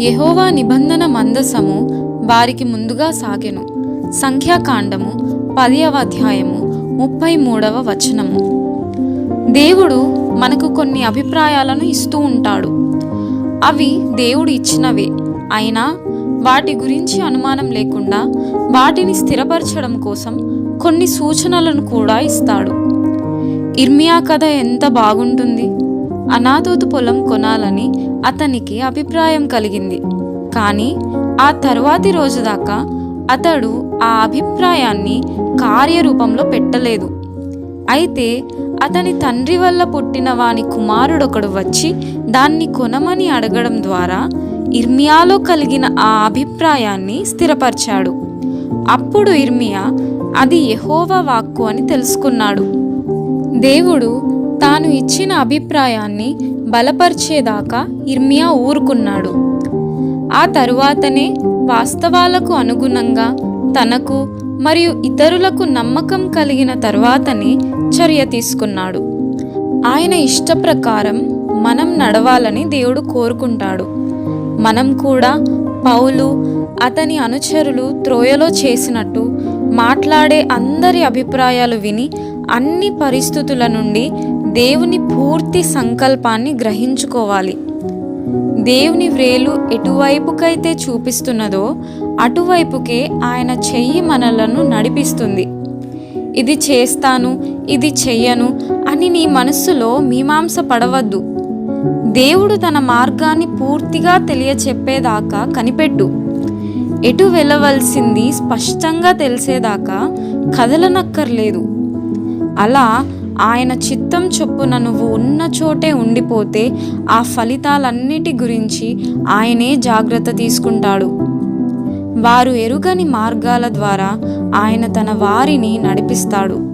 యహోవా నిబంధన మందసము వారికి ముందుగా సాగెను. సంఖ్యాకాండము పదియవ అధ్యాయము ముప్పై మూడవ వచనము. దేవుడు మనకు కొన్ని అభిప్రాయాలను ఇస్తూ ఉంటాడు. అవి దేవుడు ఇచ్చినవే. అయినా వాటి గురించి అనుమానం లేకుండా వాటిని స్థిరపరచడం కోసం కొన్ని సూచనలను కూడా ఇస్తాడు. ఇర్మియా కథ ఎంత బాగుంటుంది? అనాథోతు పొలం కొనాలని అతనికి అభిప్రాయం కలిగింది. కానీ ఆ తర్వాతి రోజు దాకా అతడు ఆ అభిప్రాయాన్ని కార్యరూపంలో పెట్టలేదు. అయితే అతని తండ్రి వల్ల పుట్టిన వాని కుమారుడొకడు వచ్చి దాన్ని కొనమని అడగడం ద్వారా ఇర్మియాలో కలిగిన ఆ అభిప్రాయాన్ని స్థిరపరిచాడు. అప్పుడు ఇర్మియా అది యహోవా వాక్కు అని తెలుసుకున్నాడు. దేవుడు తాను ఇచ్చిన అభిప్రాయాన్ని బలపరిచేదాకా ఇర్మియా ఊరుకున్నాడు. ఆ తరువాతనే వాస్తవాలకు అనుగుణంగా తనకు మరియు ఇతరులకు నమ్మకం కలిగిన తర్వాతనే చర్య తీసుకున్నాడు. ఆయన ఇష్ట ప్రకారం మనం నడవాలని దేవుడు కోరుకుంటాడు. మనం కూడా పౌలు అతని అనుచరులు త్రోయలో చేసినట్టు మాట్లాడే అందరి అభిప్రాయాలు విని అన్ని పరిస్థితుల నుండి దేవుని పూర్తి సంకల్పాన్ని గ్రహించుకోవాలి. దేవుని వ్రేలు ఎటువైపుకైతే చూపిస్తున్నదో అటువైపుకే ఆయన చెయ్యి మనలను నడిపిస్తుంది. ఇది చేస్తాను ఇది చెయ్యను అని నీ మనస్సులో మీమాంస పడవద్దు దేవుడు తన మార్గాన్ని పూర్తిగా తెలియచెప్పేదాకా కనిపెట్టు. ఎటు వెళ్ళవలసింది స్పష్టంగా తెలిసేదాకా కదలనక్కర్లేదు. అలా ఆయన చిత్తం చొప్పున నువ్వు ఉన్న చోటే ఉండిపోతే ఆ ఫలితాలన్నిటి గురించి ఆయనే జాగ్రత్త తీసుకుంటాడు. వారు ఎరుగని మార్గాల ద్వారా ఆయన తన వారిని నడిపిస్తాడు.